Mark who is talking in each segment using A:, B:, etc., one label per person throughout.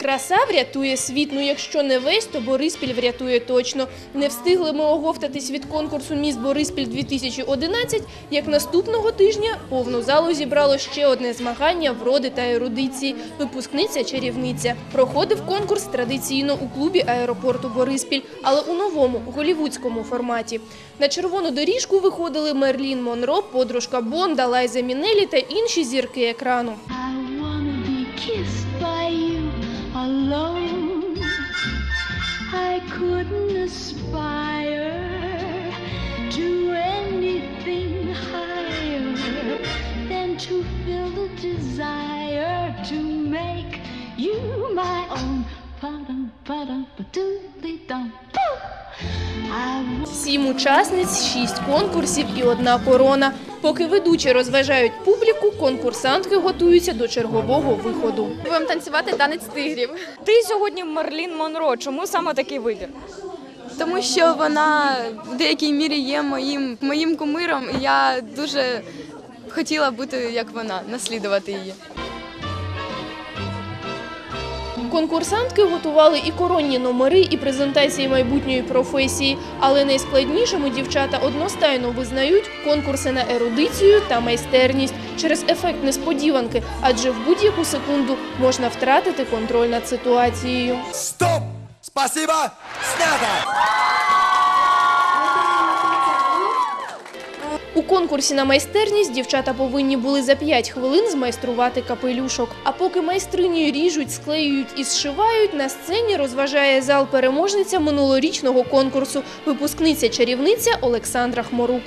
A: Краса врятує світ, ну якщо не весь, то Бориспіль врятує точно. Не встигли ми оговтатись від конкурсу «Міс Бориспіль 2011», як наступного тижня повну залу зібрало ще одне змагання вроди та ерудиції. Випускниця-чарівниця. Проходив конкурс традиційно у клубі аеропорту Бориспіль, але у новому голівудському форматі. На червону доріжку виходили Мерлін Монро, подружка Бонда, Лайза Мінелі та інші зірки екрану.
B: I wanna be kissed alone. I couldn't aspire to anything higher than to feel the desire to make you my own. Ba-dum, ba-doodly-dum. Boo!
A: Сім учасниць, шість конкурсів і одна корона. Поки ведучі розважають публіку, конкурсантки готуються до чергового виходу.
C: Будемо танцювати танець тигрів.
D: Ти сьогодні Мерлін Монро. Чому саме такий вибір?
C: Тому що вона в деякій мірі є моїм, моїм кумиром, і я дуже хотіла бути як вона, наслідувати її.
A: Конкурсантки готували і коронні номери, і презентації майбутньої професії. Але найскладнішими дівчата одностайно визнають конкурси на ерудицію та майстерність через ефект несподіванки, адже в будь-яку секунду можна втратити контроль над ситуацією.
E: Стоп! Спасибо! Снято!
A: У конкурсі на майстерність дівчата повинні були за 5 хвилин змайструвати капелюшок. А поки майстрині ріжуть, склеюють і зшивають, на сцені розважає зал переможниця минулорічного конкурсу, випускниця-чарівниця Олександра Хморук.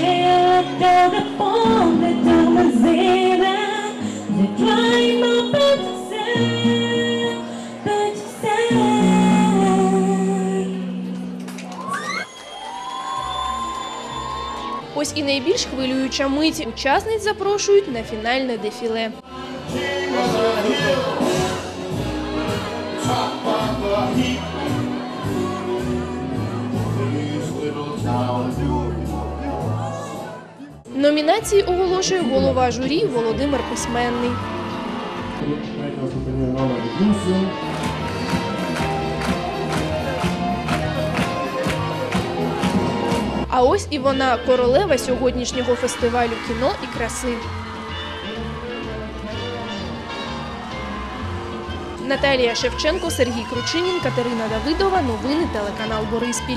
F: Je
A: Ось і найбільш хвилююча мить. Учасниць запрошують на фінальне дефіле. Номінації оголошує голова журі Володимир Письменний. А ось і вона королева сьогоднішнього фестивалю кіно і краси. Наталія Шевченко, Сергій Кручинін, Катерина Давидова. Новини телеканал Бориспіль.